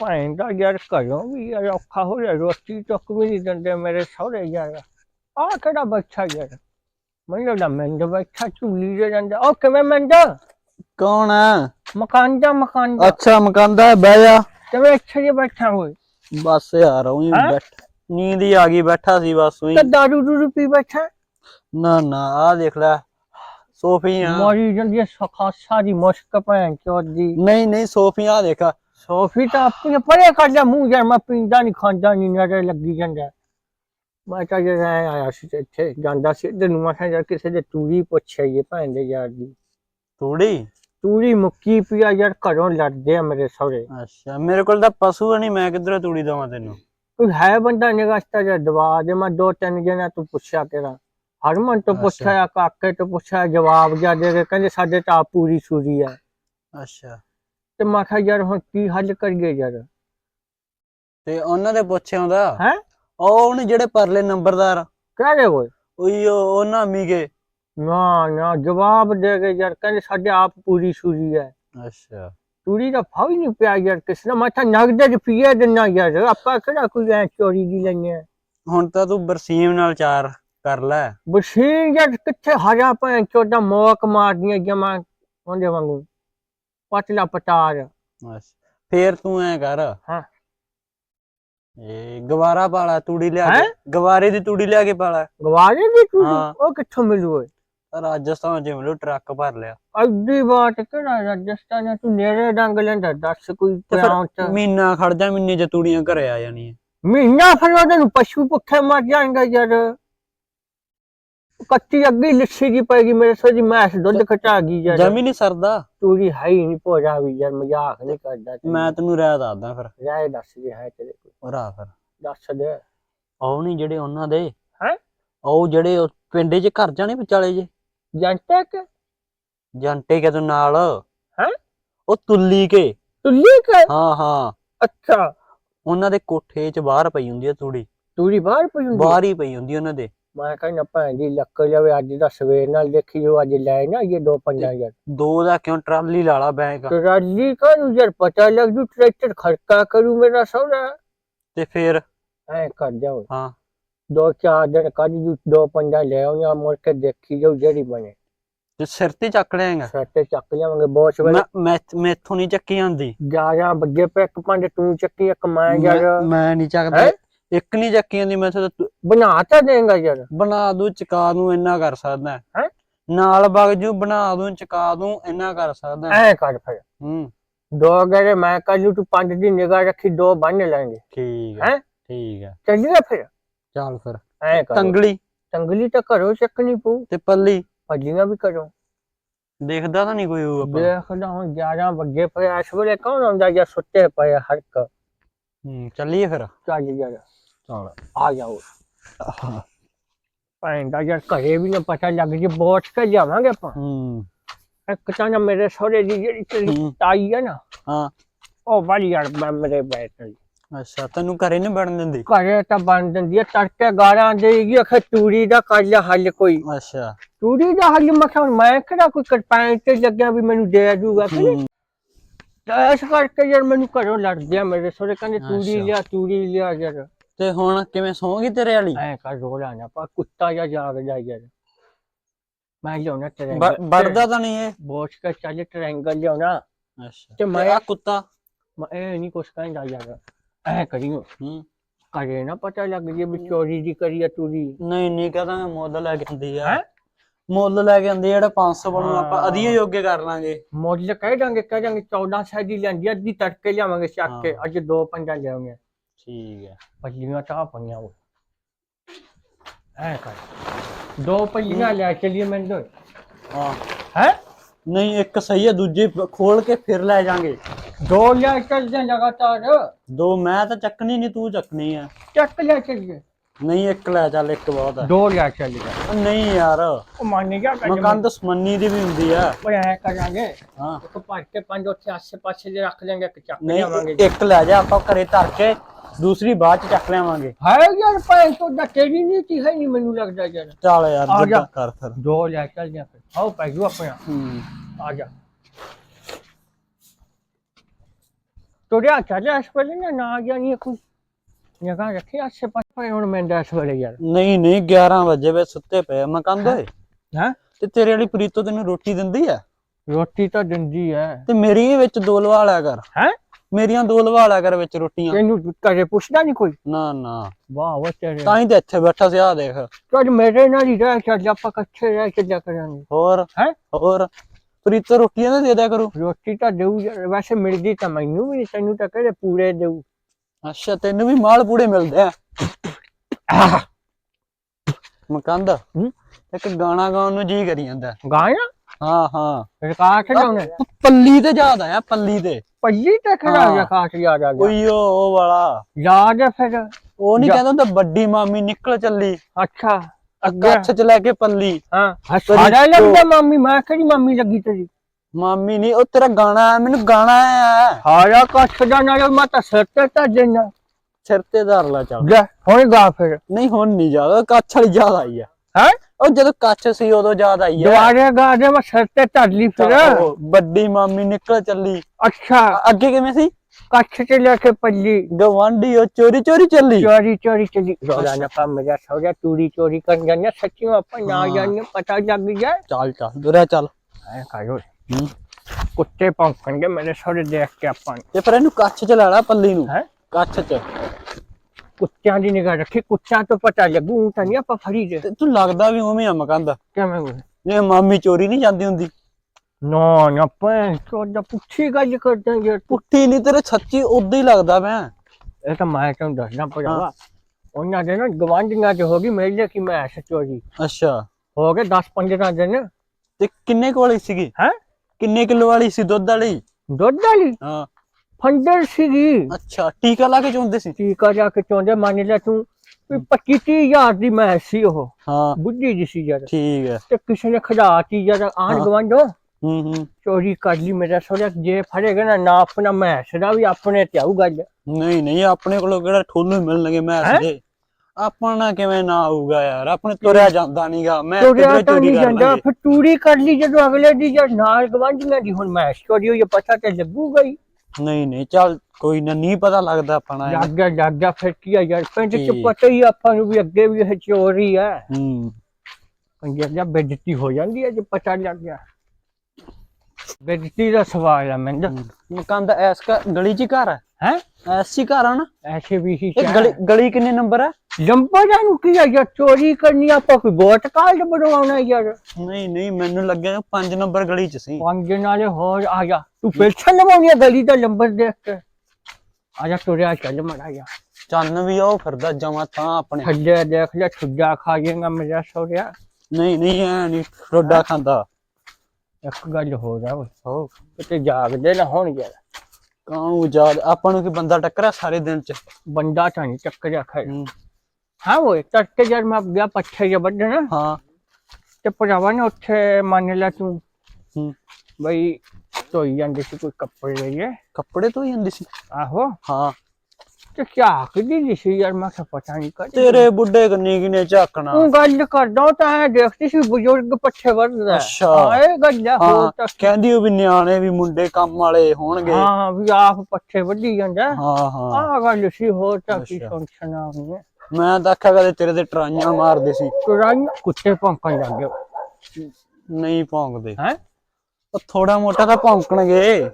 ਭੈਣ ਦਾ ਯਾਰ ਘਰੋਂ ਵੀ ਯਾਰ ਔਖਾ ਹੋ ਰਿਹਾ ਰੋਟੀ ਟੁੱਕ ਵੀ ਨਹੀਂ ਦਿੰਦੇ ਮੇਰੇ ਸਹੁਰੇ ਯਾਰ। ਆ ਕਿਹੜਾ ਬੱਚਾ ਯਾਰ? ਮੈਨੂੰ ਲੱਗਦਾ ਮਿੰਦ ਬੈਠਾ ਝੂਲੀ ਦੇ ਜਾਂਦਾ ਉਹ ਕਿਵੇਂ ਮਿੰਦ? ਕੌਣ ਹੈ? ਮਕਾਨ ਦਾ ਮਕਾਨ ਦਾ ਅੱਛਾ ਮਕਾਨਦਾ ਹੈ, ਬਹਿ ਜਾ। ਕਿਵੇਂ ਇੱਥੇ ਜੇ ਬੈਠਾ ਹੋਏ? ਬਸ ਯਾਰ ਉਹੀ ਹੈਂ? ਬੈਠ ਨੀਂਦ ਹੀ ਆ ਗਈ ਬੈਠਾ ਸੀ ਬਸ ਉਹੀ। ਤੇ ਦਾਰੂ ਦੂਰੂ ਪੀ ਬੈਠਾ? ਨਾ ਨਾ ਆ ਦੇਖ ਲੈ ਸੋਫੀਆਂ। ਮਾਰੀ ਜਾਂਦੀ ਹੈ ਸਖਾ ਸਾਰੀ ਮੁਸ਼ਕ ਭੈਣ ਚੋਦੀ ਨਹੀਂ ਨਹੀਂ ਸੋਫੀਆਂ ਦੇਖ ਸੋਫੀ ਤਾਂ ਆਪਣੀ ਪਰੇ ਕਰ ਲਿਆ ਮੂੰਹ ਯਾਰ ਮੈਂ ਪੀਂਦਾ ਨਹੀਂ ਖਾਂਦਾ ਨਹੀਂ ਨਰੇ ਲੱਗੀ ਜਾਂਦਾ। ਮੈਂ ਤਾਂ ਜੇ ਆਇਆ ਸੀ ਤੇ ਇੱਥੇ ਜਾਂਦਾ ਸੀ ਇੱਧਰ ਨੂੰ ਕਿਹਾ ਯਾਰ ਕਿਸੇ ਦੇ ਤੂੜੀ ਪੁੱਛਿਆ ਇਹ ਭੈਣ ਦੇ ਯਾਰ ਦੀ। ਥੋੜੀ ਤੂੜੀ ਮੁੱਕੀ ਪਿਆ ਯਾਰ ਘਰੋਂ ਲੜਦੇ ਆ ਮੇਰੇ ਸਹੁਰੇ। ਅੱਛਾ ਮੇਰੇ ਕੋਲ ਤਾਂ ਪਸ਼ੂ ਨਹੀਂ ਮੈਂ ਕਿੱਧਰੋਂ ਤੂੜੀ ਦਵਾਂ ਤੈਨੂੰ? ਕੋਈ ਹੈ ਬੰਦਾ ਨਿਗਸਤਾ ਜਾਂ ਦਵਾ ਦੇ ਮੈਂ ਦੋ ਤਿੰਨ ਜਣਾ ਤੂੰ ਪੁੱਛਿਆ ਤੇਰਾ ਹਰਮਨ ਤੋਂ। ਪੁੱਛਿਆ ਕਾਕੇ ਤੋਂ ਪੁੱਛਿਆ ਜਵਾਬ ਜਾ ਦੇ ਕੇ ਕਹਿੰਦੇ ਸਾਡੇ ਤਾਂ ਪੂਰੀ ਸੂਰੀ ਹੈ ਅੱਛਾ। ਤੇ ਮੈਂ ਕਿਹਾ ਯਾਰ ਹੁਣ ਕੀ ਹੱਲ ਕਰੀਏ ਯਾਰ? ਤੇ ਉਹਨਾਂ ਦੇ ਪੁੱਛਿਆ ਹੁੰਦਾ ਹੈਂ? ਉਹ ਉਹਨੇ ਜਿਹੜੇ ਪਰਲੇ ਨੰਬਰਦਾਰ ਕਹਦੇ ਹੋਏ ਉਹੀ ਉਹ ਉਹ ਨਾਮੀ ਕੇ ਨਾ ਨਾ ਜਵਾਬ ਦੇ ਕੇ ਯਾਰ ਕਹਿੰਦੇ ਸਾਡੇ ਆਪ ਪੂਰੀ ਸੂਰੀ ਹੈ ਅੱਛਾ। ਤੂੜੀ ਦਾ ਫਾਈ ਨਹੀਂ ਪਿਆ ਯਾਰ ਕਿਸ ਨੇ ਮੈਂ ਤਾਂ ਨਗਦ ਰੁਪਈਏ ਦਿਨਾ ਯਾਰ ਆਪਾਂ ਕਿਹੜਾ ਕੋਈ ਐ ਚੋਰੀ ਦੀ ਲੈਣੇ ਹੁਣ ਤਾਂ ਤੂੰ ਬਰਸੀਮ ਨਾਲ ਚਾਰ ਕਰ ਲੈ। ਬਸ਼ੀਰ ਯਾਰ ਕਿੱਥੇ ਹਰਾ ਭੈਣ ਚੋਦਾ ਮੋਕ ਮਾਰਦੀਆਂ ਜਮਾ ਉਹਦੇ ਵਾਂਗੂ? ਪਤਲਾ ਪਟਾਰ ਅੱਛਾ ਫੇਰ ਤੂੰ ਐ ਕਰ। ਹਾਂ। ਇਹ ਗਵਾਰਾ ਪਾਲਾ ਤੂੜੀ ਲਿਆ ਹੈਂ? ਕੇ ਗਵਾਰੇ ਦੀ ਤੂੜੀ ਲਿਆ ਕੇ ਪਾਲਾ। ਗਵਾਰੇ ਦੀ ਤੂੜੀ? ਹਾਂ। ਉਹ ਕਿੱਥੋਂ ਮਿਲੂ ਓਏ? ਰਾਜਸਥਾਨ ਚ ਮਿਲੂ ਟਰੱਕ ਭਰ ਲਿਆ। ਅੱਧੀ ਬਾਤ ਕਿਹੜਾ ਰਾਜਸਥਾਨ? ਤੂੰ ਨੇੜੇ ਡੰਗ ਲੈਂਦਾ ਦੱਸ ਕੋਈ ਤੇ ਫਿਰ ਮਹੀਨਾ ਖੜ ਜਾ ਮਹੀਨੇ ਚ ਤੂੜੀਆਂ ਘਰੇ ਆ ਜਾਣੀਆਂ। ਮਹੀਨਾ ਫਿਰ ਉਹਦੇ ਨੂੰ ਪਸ਼ੂ ਭੁੱਖੇ ਮਰ ਜਾਣਗੇ ਯਾਰ। ਕੱਤੀ ਅੱਗੇ ਲੱਸੀ ਜੀ ਪੈਗੀ ਮੇਰੇ ਸੋਜੀ ਮੈਸ ਦੁੱਧ ਘਟਾ ਗਈ ਯਾਰ। ਜਮੀ ਨਹੀਂ ਸਰਦਾ। ਤੂੜੀ ਹੈ ਹੀ ਨਹੀਂ ਭੋਜਾ ਵੀ ਯਾਰ ਮਜ਼ਾਕ ਨਹੀਂ ਕਰਦਾ ਤੂੰ। ਮੈਂ ਤੈਨੂੰ ਰਹਿ ਦੱਸਦਾ ਫਿਰ। ਰਾਏ ਦੱਸ ਜੇ ਹੈ ਤੇਰੇ ਕੋਲ। ਰਾਹ ਫਿਰ। ਦੱਸ ਦੇ। ਉਹ ਨਹੀਂ ਜਿਹੜੇ ਉਹਨਾਂ ਦੇ। ਹੈਂ? ਉਹ ਜਿਹੜੇ ਪਿੰਡੇ ਚ ਘਰ ਜਾਣੇ ਵਿਚਾਲੇ ਜੇ। ਜੰਟੇ ਕੇ ਜੰਟੇ ਕਿਦੋਂ ਨਾਲ? ਹੈਂ? ਉਹ ਤੁੱਲੀ ਕੇ। ਤੁੱਲੀ ਕੇ? ਹਾਂ ਹਾਂ। ਅੱਛਾ। ਉਹਨਾਂ ਦੇ ਕੋਠੇ ਚ ਬਾਹਰ ਪਈ ਹੁੰਦੀ ਆ ਤੂੜੀ। ਤੂੜੀ ਬਾਹਰ ਪਈ ਹੁੰਦੀ ਬਾਹਰ ਹੀ ਪਈ ਹੁੰਦੀ ਉਹਨਾਂ ਦੇ। ਮੈਂ ਕਹਿੰਦਾ ਭੈਣ ਜੀ ਲੱਕ ਜਾਵੇ ਅੱਜ ਦਾ ਸਵੇਰ ਨਾਲ ਦੇਖੀ ਜੋ ਅੱਜ ਲੈ ਨਾ ਇਹ ਦੋ ਪੰਜਾਂ ਯਾਰ ਦੋ ਦਾ ਕਿਉਂ ਟਰਾਲੀ ਲਾ ਲਾ ਬੈਂਕ? ਤੇ ਰਾਜੀ ਕਾਨੂੰ ਯਾਰ ਪਤਾ ਲੱਗ ਜੂ ਟਰੈਕਟਰ ਖੜਕਾ ਕਰੂ ਮੇਰਾ ਸਹੁਰਾ ਤੇ ਫਿਰ? ਐ ਕਰ ਜਾਓ ਹਾਂ। ਦੋ ਚਾਰ ਦਿਨ ਕੱਢ ਜੂ ਦੋ ਪੰਜਾਂ ਲੈ ਆਉਣਾ ਮੁੜ ਕੇ ਦੇਖੀ ਜਾਓ ਜਿਹੜੀ ਬਣੇ। ਤੇ ਸਿਰ ਤੇ ਚੱਕ ਲਿਆਂਗਾ ਸੱਤੇ ਚੱਕ ਲਿਆਵਾਂਗੇ ਬਹੁਤ ਵੇਲੇ ਮੈਂ ਮੈਥੋਂ ਨਹੀਂ ਚੱਕੀ ਜਾਂਦੀ 11 ਬੱਗੇ ਪੈ ਇੱਕ ਪੰਜ ਤੂੰ ਚੱਕੀ ਇੱਕ ਮੈਂ ਯਾਰ ਮੈਂ- ਨਹੀਂ ਚੱਕਦਾ? ਇੱਕ ਨਹੀਂ ਚੱਕੀ ਜਾਂਦੀ ਮੈਂ ਤਾਂ ਬਣਾ ਤਾਂ ਦੇਂਗਾ ਯਾਰ। ਬਣਾ ਦੂੰ ਚਕਾ ਦੂੰ ਇੰਨਾ ਕਰ ਸਕਦਾ। ਹੈਂ? ਨਾਲ ਵਗ ਜੂ ਬਣਾ ਦੂੰ ਚਕਾ ਦੂੰ ਇੰਨਾ ਕਰ ਸਕਦਾ। ਐ ਕਰ ਫਿਰ। ਹੂੰ। ਦੋ ਗਰੇ ਮੈਂ ਕਰ ਲੂ ਤੂੰ ਪੰਜ ਦੀ ਨਿਗਾਹ ਰੱਖੀ ਦੋ ਬੰਨ ਲੈਂਗੇ। ਠੀਕ ਹੈਂ? ਠੀਕ ਹੈ ਚੱਲੀਏ ਫਿਰ। ਚੱਲ ਫਿਰ। ਐ ਕਰ। ਤੰਗਲੀ। ਤੰਗਲੀ ਤਾਂ ਘਰੋਂ ਚੱਕਣੀ ਪਊ। ਤੇ ਪੱਲੀ। ਭੱਜੀਆਂ ਵੀ ਕਰੋ ਦੇਖਦਾ ਤਾਂ ਨਹੀਂ ਕੋਈ ਉਹ ਆਪਾਂ। ਦੇਖਦਾ ਹੁਣ 11 ਵਜੇ ਪਏ ਇਸ ਵੇਲੇ ਕੌਣ ਆਉਂਦਾ ਜਾਂ ਸੁੱਤੇ ਪਏ ਹਰਕ ਹੂੰ ਚੱਲੀਏ ਫਿਰ। ਚੱਲ ਯਾਰ। ਚੱਲ ਆ ਜਾਓ ਭੈਣ ਦਾ ਯਾਰ ਘਰੇ ਵੀ ਨਾ ਪਤਾ ਲੱਗ ਜੇ ਬੋਟ ਕੇ ਜਾਵਾਂਗੇ ਆਪਾਂ। ਹੂੰ। ਇੱਕ ਤਾਂ ਨਾ ਮੇਰੇ ਸਹੁਰੇ ਦੀ ਜਿਹੜੀ ਤੇਰੀ। ਤਾਈ ਹੈ ਨਾ ਹਾਂ। ਉਹ ਬੜੀ ਯਾਰ ਮੈਂ ਮੇਰੇ ਬੈਠ ਗਈ। ਅੱਛਾ ਤੈਨੂੰ ਘਰੇ ਨਹੀਂ ਵੜਨ ਦਿੰਦੀ? ਘਰੇ ਤਾਂ ਬਣ ਦਿੰਦੀ ਹੈ ਤੜਕੇ ਗਾਲਾਂ ਦੇਗੀ ਅਖੇ ਤੂੜੀ ਦਾ ਕਰ ਲਿਆ ਹੱਲ ਕੋਈ। ਅੱਛਾ। ਤੂੜੀ ਦਾ ਹੱਲ ਮੈਂ ਕਿਹਾ ਹੁਣ ਮੈਂ ਕਿਹੜਾ ਕੋਈ ਕਰਪਾਨ ਤੇ ਲੱਗਿਆ ਵੀ ਮੈਨੂੰ ਦੇ ਦੂਗਾ ਕਿ ਤਾਂ ਇਸ ਕਰਕੇ ਯਾਰ ਮੈਨੂੰ ਘਰੋਂ ਲੜਦੇ ਆ ਮੇਰੇ ਸਹੁਰੇ ਕਹਿੰਦੇ ਅੱਛਾ। ਲਿਆ ਤੂੜੀ ਲਿਆ ਯਾਰ। ਤੇ ਹੁਣ ਕਿਵੇਂ ਸੌਂਗੀ ਤੇਰੇ ਵਾਲੀ? ਐ ਕਰ ਰੋਲਾ ਨਾ ਪਾ ਕੁੱਤਾ ਜਾਂ ਜਾਗਦਾ ਯਾਰ। ਮੈਂ ਲਿਆਉਣਾ ਟਰੈਂਗਲ ਵੜਦਾ ਤਾਂ ਨਹੀਂ ਇਹ? ਬੋਚ ਕੇ ਚੱਲ ਟਰੈਂਗਲ ਲਿਆਉਣਾ। ਅੱਛਾ। ਤੇ ਮੈਂ- ਆ ਕੁੱਤਾ? ਮੈਂ ਇਹ ਨਹੀਂ ਕੁਛ ਕਹਿੰਦਾ ਯਾਰ। ਐ ਕਰੀਓ ਹੂੰ। ਕਰੇ ਨਾ ਪਤਾ ਲੱਗ ਜੇ ਵੀ ਚੋਰੀ ਦੀ ਕਰੀ ਆ ਤੂੜੀ ਨਹੀਂ ਨਹੀਂ ਕਹਦਾ ਮੁੱਲ ਲੈ ਕੇ ਆਂਦੀ ਆ? ਮੁੱਲ ਲੈ ਕੇ ਆਂਦੀ ਜਿਹੜਾ 500 ਬਣੂ ਆਪਾਂ ਹਾਂ। ਅਧੀਏ ਯੋਗੇ ਕਰ ਲਾਂਗੇ। ਮੁੱਲ ਕਹਿ ਦਾਂਗੇ ਕਹਿ ਦਾਂਗੇ 14 ਸੌ ਦੀ ਲੈਂਦੀ ਅੱਧੀ ਤੜਕੇ ਲਿਆਵਾਂਗੇ ਚੱਕ ਕੇ। ਅੱਜ ਦੋ ਪੰਜਾਂ ਲਿਆਉਂਗੇ ਠੀਕ ਹੈ। ਪੱਲੀਆਂ ਤਾਂ ਪਈਆਂ ਉਹ। ਐ ਕਰ। ਦੋ ਪੱਲੀਆਂ ਲੈ ਚਲੀਏ ਮੈਨੂੰ ਹਾਂ। ਹੈ? ਨਹੀਂ ਇੱਕ ਸਹੀ ਹੈ ਦੂਜੀ ਖੋਲ ਕੇ ਫਿਰ ਲੈ ਜਾਾਂਗੇ। ਦੋ ਲੈ ਚੱਲਦੇ ਲਗਾਤਾਰ। ਦੋ ਮੈਂ ਤਾਂ ਚੱਕਣੀ ਨਹੀਂ ਤੂੰ ਚੱਕਣੀ ਆ ਚੱਕ ਲੈ ਚੱਲੀਏ। ਨਹੀਂ ਇੱਕ ਲੈ ਚੱਲ ਇੱਕ ਬਹੁਤ ਹੈ। ਦੋ ਲੈ ਚੱਲੀਏ। ਨਹੀਂ ਯਾਰ। ਉਹ ਮੰਨ ਗਿਆ ਮਕੰਦ ਸਮੰਨੀ ਦੀ ਵੀ ਹੁੰਦੀ ਆ ਪਰ ਐ ਕਰਾਂਗੇ। ਹਾਂ। ਇੱਕ ਭਰ ਕੇ ਪੰਜ ਉੱਥੇ ਆਸੇ ਪਾਸੇ ਦੇ ਰੱਖ ਲੈਂਗੇ ਇੱਕ ਚੱਕ ਨਹੀਂ ਲਿਆਵਾਂਗੇ। ਇੱਕ ਲੈ ਜਾ ਆਪਾਂ ਘਰੇ ਧਰ ਕੇ ਦੂਸਰੀ ਬਾਅਦ ਚ ਚੱਕ ਲਿਆਵਾਂਗੇ। ਹੈ ਯਾਰ ਭਾਈ ਤੋਂ ਦਾ ਤੇਰੀ ਨੀਤੀ ਹੈ ਨਹੀਂ ਮੈਨੂੰ ਲੱਗਦਾ ਯਾਰ। ਚੱਲ ਯਾਰ ਆ ਜਾ। ਜਿੱਦਾਂ ਕਰ ਫਿਰ। ਦੋ ਲੈ ਚੱਲ ਜਾ ਫਿਰ। ਆਓ ਪੈਜੂ ਆਪਣਾ। ਹੂੰ। ਆ ਜਾ। ਤੁਰਿਆ ਚੱਲਿਆ ਇਸ ਵੇਲੇ ਨਾ ਨਾ ਗਿਆ ਨਹੀਂ ਕੋਈ ਜਗ੍ਹਾ ਰੱਖੀ ਆਸੇ ਪਾਸੇ ਹੁਣ ਮੈਂ ਇਸ ਵੇਲੇ ਯਾਰ। ਨਹੀਂ ਨਹੀਂ 11 ਵਜੇ ਵੇ ਸੁੱਤੇ ਪਏ ਆ। ਮਕੰਦ ਓਏ ਹੈਂ? ਤੇ ਤੇਰੇ ਵਾਲੀ ਪ੍ਰੀਤੋ ਤੈਨੂੰ ਰੋਟੀ ਦਿੰਦੀ ਆ? ਰੋਟੀ ਤਾਂ ਦਿੰਦੀ ਐ ਤੇ ਮੇਰੀ ਵੀ ਵਿੱਚ ਦੋ ਲਵਾ ਲਿਆ ਕਰ। ਹੈ? ਮੇਰੀਆਂ ਦੋ ਲਵਾ ਲਿਆ ਕਰ ਵਿੱਚ ਰੋਟੀਆਂ। ਤੈਨੂੰ ਘਰੇ ਪੁੱਛਦਾ ਨਹੀਂ ਕੋਈ? ਨਾ ਨਾ। ਵਾਹ ਵਾਹ ਤੇਰੇ। ਤਾਂ ਹੀ ਤੇ ਇੱਥੇ ਬੈਠਾ ਸੀ ਆ ਦੇਖ। ਤੂੰ ਮੇਰੇ ਨਾਲ ਹੀ ਰਹਿ ਚੱਲ ਆਪਾਂ ਇਕੱਠੇ ਰਹਿ ਕੇ ਜਾ ਕਰਾਂਗੇ ਹੋਰ? ਹੈਂ? ਹੋਰ? ਪ੍ਰੀਤੋ ਰੋਟੀਆਂ ਤਾਂ ਦੇ ਦਿਆ ਕਰੂ। ਰੋਟੀ ਤਾਂ ਯਾਰ, ਵੈਸੇ ਮਿਲਦੀ ਤਾਂ ਮੈਨੂੰ ਵੀ ਤੈਨੂੰ ਤਾਂ ਕਹਦੇ ਪੂਰੇ ਦੇਊ? ਅੱਛਾ ਤੈਨੂੰ ਵੀ ਮਾਲ ਪੂੜੇ ਮਿਲਦੇ ਆ। ਮਕੰਦ? ਇੱਕ ਗਾਣਾ ਗਾਉਣ ਨੂੰ ਜੀ ਕਰੀ ਜਾਂਦਾ। ਗਾਣਾ? ਹਾਂ ਹਾਂ। ਰਿਕਾਰਡ ਖੜਾਉਣਾ ਪੱਲੀ ਤੇ ਯਾਦ ਆਇਆ ਪੱਲੀ ਤੇ। ਪੱਜੀ ਤਾਂ ਖੜਾ ਹਾਂ। ਰਿਕਾਰਡ ਯਾਦ ਆ ਗਿਆ ਕੋਈ ਉਹ ਵਾਲਾ। ਯਾਦ ਹੈ ਫਿਰ। ਉਹ ਨਹੀਂ ਜਾ- ਕਹਿੰਦਾ ਹੁੰਦਾ ਵੱਡੀ ਮਾਮੀ ਨਿਕਲ ਚੱਲੀ। ਅੱਛਾ। ਅੱਗੇ ਕੱਛ ਚ ਲੈ ਕੇ ਪੱਲੀ। ਹਾਂ। ਸਾਰਾ ਲੱਗਦਾ ਮਾਮੀ। ਮੈਂ ਕਿਹੜੀ ਮਾਮੀ ਲੱਗੀ ਤੇਰੀ। ਮਾਮੀ ਨਹੀਂ ਉਹ ਤੇਰਾ ਗਾਣਾ ਹੈ ਮੈਨੂੰ ਗਾਣਾ ਹੈ। ਸਾਰਾ ਕੱਛ ਦਾ ਨਾਲ ਮੈਂ ਤਾਂ ਸਿਰ ਤੇ ਤਾਂ ਦੇਣਾ ਸਿਰ ਤੇ ਧਰ ਲਾ ਚੱਲ। ਲੈ ਹੁਣ ਗਾ ਫਿਰ। ਨਹੀਂ ਹੁਣ ਨਹੀਂ ਜ਼ਿਆਦਾ ਕੱਛ ਵਾਲੀ ਯਾਦ ਆਈ ਆ। ਹੈ? ਉਹ ਜਦੋਂ ਕੱਛ ਸੀ ਉਦੋਂ ਯਾਦ ਆਈ ਆ। ਦੁਆਰੇ ਗਾ ਦੇ ਮੈਂ ਸਿਰ ਤੇ ਧਰ ਲਈ ਫਿਰ। ਉਹ ਵੱਡੀ ਮਾਮੀ ਨਿਕਲ ਚੱਲੀ। ਅੱਛਾ। ਅੱਗੇ ਕਿਵੇਂ ਸੀ? ਕੱਛ ਤੇ ਲੈ ਕੇ ਪੱਲੀ। ਗਵਾਂਢੀ ਉਹ ਚੋਰੀ ਚੋਰੀ ਚੱਲੀ। ਚੋਰੀ ਚੋਰੀ ਚਲੀ। ਨਾ ਪਾ ਮੇਰਾ ਸੌਦਾ ਚੋਰੀ ਚੋਰੀ ਕਰਨ ਜਾਂਦੇ ਸੱਚੀ ਆਪਾਂ ਨਾ ਹਾਂ। ਜਾਣੇ ਪਤਾ ਲੱਗ ਜਾਏ ਚੱਲ ਚੱਲ ਦੁਰਿਆ ਚੱਲ। ਐ ਹੂੰ। ਕੁੱਤੇ ਭੌਂਕਣਗੇ ਮੇਰੇ ਸੌਦੇ ਦੇਖ ਕੇ ਆਪਾਂ। ਤੇ ਫਿਰ ਇਹਨੂੰ ਕੱਛ ਚ ਲੈ ਲਾ ਪੱਲੀ ਨੂੰ। ਹੈਂ? ਕੱਛ ਚ। ਕੁੱਤਿਆਂ ਦੀ ਨਿਗਾਹ ਰੱਖੀ ਕੁੱਤਿਆਂ ਤੋਂ ਪਤਾ ਲੱਗੂ ਤਾਂ ਨਹੀਂ ਆਪਾਂ ਫੜੀ ਦੇ। ਤੇ ਤੂੰ ਲੱਗਦਾ ਵੀ ਉਵੇਂ ਆ ਮਕੰਦ? ਕਿਵੇਂ ਜਿਵੇਂ ਮਾਮੀ ਚੋਰੀ ਨਹੀਂ ਜਾਂਦੀ ਹੁੰਦੀ। ਨਾ ਨਾ ਪੈ ਚੋਦਾ ਪੁੱਛੀ ਗੱਲ ਕਰਦਾ ਯਾਰ ਪੁੱਠੀ ਨਹੀਂ ਤੇਰੇ ਸੱਚੀ ਉਦਾਂ ਹੀ ਲੱਗਦਾ ਮੈਂ। ਇਹ ਤਾਂ ਮੈਂ ਤੈਨੂੰ ਦੱਸਣਾ ਪੜਾਵਾ ਉਹਨਾਂ ਦੇ ਨਾ ਗਵਾਂਢੀਆਂ ਚ ਹੋ ਗਈ ਮੇਰੇ ਕੀ ਮੈਂ ਐਸ ਚੋਰੀ। ਅੱਛਾ। ਹੋ ਗਏ 10 15 ਦਿਨ। ਤੇ ਕਿੰਨੇ ਕੁ ਵਾਲੀ ਸੀਗੀ? ਹੈ? ਕਿੰਨੇ ਕਿਲੋ ਵਾਲੀ ਸੀ ਦੁੱਧ ਵਾਲੀ? ਦੁੱਧ ਵਾਲੀ? ਹਾਂ। ਫੰਡਰ ਸੀਗੀ। ਅੱਛਾ ਟੀਕਾ ਲਾ ਕੇ ਚੁੰਦੇ ਸੀ? ਟੀਕਾ ਜਾ ਕੇ ਚੋਂਦੇ ਮੰਨ ਲੈ ਤੂੰ ਵੀ 25 ਹਜ਼ਾਰ ਦੀ ਮੈਂ ਸੀ ਉਹ। ਹਾਂ। ਬੁੱਢੀ ਜੀ ਸੀ ਯਾਰ ਠੀਕ ਹੈ। ਤੇ ਕਿਸੇ ਨੇ ਖੜਾਤੀ ਯਾਰ ਆਣ ਹਾਂ। ਗਵਾਂਢੋ ਹੂੰ ਹੂੰ। ਚੋਰੀ ਕਰ ਲਈ ਮੇਰਾ ਸੋਹਰਾ ਜੇ ਫੜੇਗਾ ਨਾ ਨਾ ਆਪਣਾ ਮੈਸ ਦਾ ਵੀ ਆਪਣੇ ਤੇ ਆਊ ਗੱਲ ਨਹੀਂ ਨਹੀਂ ਆਪਣੇ ਕੋਲੋਂ ਕਿਹੜਾ ਠੋਲੂ ਮਿਲਣਗੇ ਮੈਂ ਹੈਂ? ਦੇ। ਆਪਣਾ ਕਿਵੇਂ ਨਾ ਆਊਗਾ ਯਾਰ ਆਪਣੇ ਤੁਰਿਆ ਜਾਂਦਾ ਨਹੀਂਗਾ ਮੈਂ ਤੁਰਿਆ ਕਿਧਰੇ ਤਾਂ ਚੋਰੀ ਨਹੀਂ ਕਰ ਜਾਂਦਾ ਫਿਰ ਚੋਰੀ ਕਰ ਲਈ ਜਦੋਂ ਅਗਲੇ ਦੀ ਜਦ ਨਾਲ ਗਵਾਂਢੀਆਂ ਦੀ ਹੁਣ ਮੈਸ ਚੋਰੀ ਹੋਈ ਪਤਾ ਤੇ ਲੱਗੂਗਾ ਹੀ। ਨਹੀਂ ਨਹੀਂ ਚੱਲ ਕੋਈ ਨਾ ਨਹੀਂ ਪਤਾ ਲੱਗਦਾ ਆਪਣਾ ਲੱਗ ਗਿਆ ਲੱਗ ਗਿਆ ਫਿਰ ਕੀ ਆ ਯਾਰ ਪਿੰਡ ਚ ਠੀਕ। ਪਤਾ ਹੀ ਆ ਆਪਾਂ ਨੂੰ ਵੀ ਅੱਗੇ ਵੀ ਇਹ ਚੋਰੀ ਹੈ ਹੂੰ। ਪੰਜੇ ਜਾਂ ਬੇਇੱਜ਼ਤੀ ਹੋ ਜਾਂਦੀ ਹੈ ਜੇ ਪਤਾ ਲੱਗ ਗਿਆ। ਬੇਇੱਜ਼ਤੀ ਦਾ ਸਵਾਲ ਹੈ ਮੈਨੂੰ। ਮਕਾਨ ਐਸ ਕਾ ਗਲੀ ਚ ਹੀ ਘਰ ਹੈ ਹੈ? ਐਸ ਹੀ ਘਰ ਆ ਨਾ? ਐਸੇ ਵੀ ਹੀ ਇਹ ਗਲੀ ਗਲੀ ਕਿੰਨੇ ਨੰਬਰ ਹੈ ਲੰਬਾ ਜਾਨੂੰ ਕੀ ਆ ਯਾਰ ਚੋਰੀ ਕਰਨੀ ਆਪਾਂ ਕੋਈ ਵੋਟ ਕਾਰਡ ਬਣਵਾਉਣਾ ਯਾਰ। ਨਹੀਂ ਨਹੀਂ ਮੈਨੂੰ ਲੱਗਿਆ 5 ਨੰਬਰ ਗਲੀ ਚ ਸੀ। ਪੰਜ ਨਾਲੇ ਹੋਰ ਆ ਜਾ ਤੂੰ ਪੈਸਾ ਲਵਾਉਣੀ ਆ ਗਲੀ ਦਾ ਨੰਬਰ ਦੇਖ ਕੇ। ਆ ਜਾ ਤੁਰਿਆ ਚੱਲ ਮੜਾ ਜਾ ਚੰਨ ਵੀ ਉਹ ਫਿਰਦਾ ਜਮਾ ਤਾਂ ਆਪਣੇ। ਥੱਲੇ ਦੇਖ ਲੈ ਛੁੱਜਾ ਖਾ ਜਾਏਗਾ ਮੇਰਾ ਸੋਰਿਆ ਨਹੀਂ ਨਹੀਂ ਐ ਨਹੀਂ ਰੋਡਾ ਖਾਂਦਾ। ਇੱਕ ਗੱਲ ਹੋ ਜਾ ਹੋ। ਕਿਤੇ ਜਾਗਦੇ ਨਾ ਹੋਣ ਯਾਰ। ਕਾਹਨੂੰ ਯਾਦ ਆਪਾਂ ਨੂੰ ਕੀ ਬੰਦਾ ਟੱਕਰਿਆ ਸਾਰੇ ਦਿਨ ਚ? ਬੰਦਾ ਤਾਂ ਨਹੀਂ ਚੱਕਰਿਆ ਖੈ ਹੂੰ, ਹਾਂ ਓਏ ਤੜਕੇ ਜਦ ਮੈਂ ਗਿਆ ਪੱਠੇ ਜਿਹਾ ਵੱਢਣ। ਹਾਂ। ਤੇ ਭਰਾਵਾ ਨੇ ਉੱਥੇ ਮੰਨ ਲੈ ਤੂੰ ਹੂੰ। ਬਈ ਧੋਈ ਜਾਂਦੇ ਸੀ ਕੋਈ ਕੱਪੜੇ ਲਈਏ ਕੱਪੜੇ ਹੀ ਹੁੰਦੀ ਸੀ? ਆਹੋ। ਹਾਂ। ਤੇ ਝਾਕਦੀ ਨਹੀਂ ਸੀ ਯਾਰ ਮੈਂ ਕਿਹਾ ਪਤਾ ਨਹੀਂ ਕਰ ਤੇਰੇ ਬੁੱਢੇ ਕੰਨੀ ਕਿਨੇ ਝਾਕਣਾ। ਤੂੰ ਗੱਲ ਕਰਦਾ ਤਾਂ ਐਂ ਦੇਖਦੀ ਸੀ ਬਜ਼ੁਰਗ ਪੱਠੇ ਵੱਢਦਾ। ਅੱਛਾ। ਹਾਂ, ਇਹ ਗੱਲ ਆ, ਹੋਰ ਹਾਂ ਤਾਂ ਕਹਿੰਦੀ ਉਹ ਵੀ ਨਿਆਣੇ ਵੀ ਮੁੰਡੇ ਕੰਮ ਵਾਲੇ ਹੋਣਗੇ। ਹਾਂ ਹਾਂ ਵੀ ਆਪ ਪੱਠੇ ਵੱਢੀ ਜਾਂਦਾ। ਹਾਂ ਆਹ ਗੱਲ ਸੀ ਹੋਰ ਤਾਂ ਕੀ। ਸੁਣਨਾ ਉਹਨੇ। ਮੈਂ ਤਾਂ ਆਖਿਆ ਕਦੇ ਤੇਰੇ ਤੇ ਟਰਾਈਆਂ ਮਾਰਦੇ ਸੀ। ਤੁਰਾਈ ਕੁੱਤੇ ਭੌਂਕਣ ਲੱਗ ਗਏ। ਨਹੀਂ ਭੌਂਕਦੇ। ਹੈ? ਉਹ ਥੋੜਾ ਮੋਟਾ ਤਾਂ ਭੌਂਕਣਗੇ।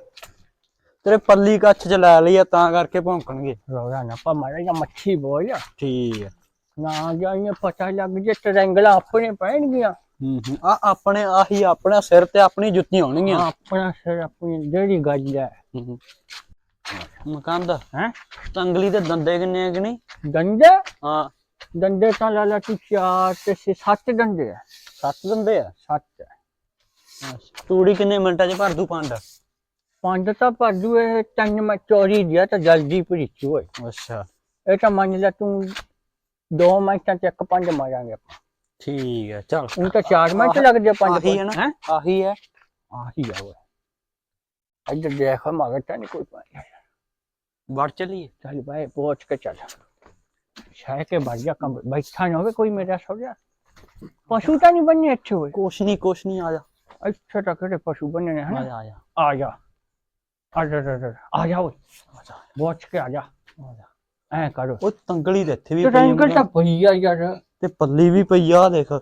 ਤੇਰੇ ਪੱਲੀ ਕੱਛ ਚ ਲੈ ਲਈ ਆ ਤਾਂ ਕਰਕੇ ਭੌਂਕਣਗੇ। ਰੋਣਾ ਨਾ ਪਾ ਮਾਰਾ ਜਾਂ ਮੱਛੀ ਬੋਲ ਠੀਕ ਹੈ ਨਾ ਜਾਈਏ ਪਤਾ ਲੱਗ ਜੇ ਟਰੈਂਗਲਾਂ ਆਪਣੇ ਪੈਣਗੀਆਂ। ਹੂੰ ਹੂੰ। ਆ ਆਪਣੇ ਆਹੀ ਆਪਣਾ ਸਿਰ ਤੇ ਆਪਣੀ ਜੁੱਤੀਆਂ ਹੋਣਗੀਆਂ। ਆਪਣਾ ਸਿਰ ਆਪਣੀ ਜਿਹੜੀ ਗੱਲ ਹੈ ਹੂੰ ਹੂੰ। ਮਕਾਨ ਦਾ ਹੈ? ਤੰਗਲੀ ਦੇ ਦੰਦੇ ਕਿੰਨੇ ਆ ਕਿ ਨਹੀਂ? ਦੰਦੇ? ਹਾਂ। ਦੰਦੇ ਤਾਂ ਲਾ ਲਾ ਤੂੰ ਚਾਰ ਤੇ ਛੇ ਸੱਤ ਦੰਦੇ ਆ। ਸੱਤ ਦੰਦੇ ਆ? ਸੱਤ। ਤੂੜੀ ਕਿੰਨੇ ਮਿੰਟਾਂ ਚ ਭਰ ਦੂ ਪੰਡ? ਪੰਜ ਤਾਂ ਭਰਦੂ ਇਹ ਤਿੰਨ ਮੈਂ ਚੋਰੀ ਦਿਆ ਤਾਂ ਜਲਦੀ ਭਰੀਚੂ ਓਏ। ਅੱਛਾ। ਇਹ ਤਾਂ ਮੰਨ ਲੈ ਤੂੰ ਦੋ ਮਿੰਟਾਂ ਚ ਇੱਕ ਪੰਜ ਮਾਰਾਂਗੇ ਆਪਾਂ। ਠੀਕ ਹੈ ਚਲ। ਉਹ ਤਾਂ ਚਾਰ ਮਿੰਟ ਲੱਗਦੇ ਆ ਪੰਜ ਆਹੀ ਹੈ ਨਾ? ਹੈਂ? ਆਹੀ ਹੈ ਆਹੀ ਆ ਓਏ। ਇੱਧਰ ਦੇਖ ਮਗਰ ਤਾਂ ਨਹੀਂ ਕੋਈ ਪਾਇਆ। ਵੜ ਚਲੀਏ ਚੱਲ ਬਾਈ ਪਹੁੰਚ ਕੇ ਚੱਲ ਸ਼ਾਇ ਕੇ ਬਾਜਾ ਕੰਮ ਬੈਠਾ ਨਾ ਹੋਵੇ ਕੋਈ ਮੇਰਾ ਸੋ ਜਾ ਪਸ਼ੂ ਤਾਂ ਨਹੀਂ ਬੰਨੇ ਅੱਛੇ ਹੋਏ। ਕੁਛ ਨਹੀਂ ਕੁਛ ਨਹੀਂ ਆ ਜਾ। ਅੱਛਾ ਤਾਂ ਕਿਹੜੇ ਪਸ਼ੂ ਬੰਨੇ ਨੇ ਆ ਜਾ ਆ ਜਾ। ਆ ਜਾ। ਆ ਜਾ ਜਾ ਜਾ ਆ ਜਾ ਓਏ। ਬੋਚ ਕੇ ਆ ਜਾ। ਐ ਕਰੋ। ਉਹ ਤੰਗਲੀ ਤੇ ਇੱਥੇ ਵੀ ਤੇ ਪਈ ਰੰਗਲ ਤਾਂ ਆ। ਪਈ ਆ ਯਾਰ। ਤੇ ਪੱਲੀ ਵੀ ਪਈ ਆ ਦੇਖ।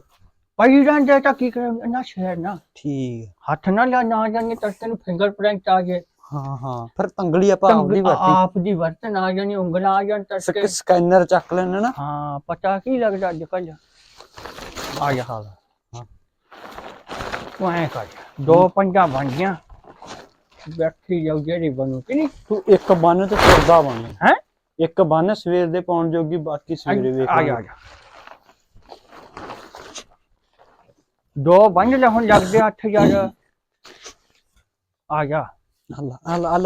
ਪਈ ਰਹਿੰਦੇ ਤਾਂ ਕੀ ਕਰਾਂ ਨਾ ਸ਼ਹਿਰ ਨਾ। ਠੀਕ। ਹੱਥ ਨਾ ਲਾ ਨਾ ਜਾਣੇ ਤਾਂ ਤੈਨੂੰ ਫਿੰਗਰਪ੍ਰਿੰਟ ਆ ਜੇ। ਹਾਂ ਹਾਂ। ਫਿਰ ਤੰਗਲੀ ਆਪਾਂ ਆਪਦੀ ਵਰਤੀ। ਆਪ ਦੀ ਵਰਤਨ ਆ ਜਾਣੀ ਉਂਗਲਾਂ ਆ ਜਾਣ ਤਾਂ ਸਕ- ਸਕੈਨਰ ਚੱਕ ਲੈਣਾ ਨਾ। ਹਾਂ ਪਤਾ ਕੀ ਲੱਗਦਾ ਅੱਜ ਕੱਲ ਆ ਜਾ ਹਾਲ। ਹਾਂ। ਤੂੰ ਐ ਕਰ ਦੋ ਪੰਜਾਂ ਬਣ ਗਿਆ ਬੈਠੀ ਜਾਊ ਜਿਹੜੀ ਬਣੂ ਕਿ ਨਹੀਂ? ਤੂੰ ਇੱਕ ਬੰਨ ਤੇ ਤੁਰਦਾ ਬਣ ਹੈ? ਇੱਕ ਬੰਨ ਸਵੇਰ ਦੇ ਪਾਉਣ ਜੋਗੀ ਬਾਕੀ ਸਵੇਰੇ ਵੇਖ ਆ ਜਾ ਆ ਜਾ। ਦੋ ਬੰਨ ਲੈ ਹੁਣ ਲੱਗਦੇ 8000 ਆ ਜਾ।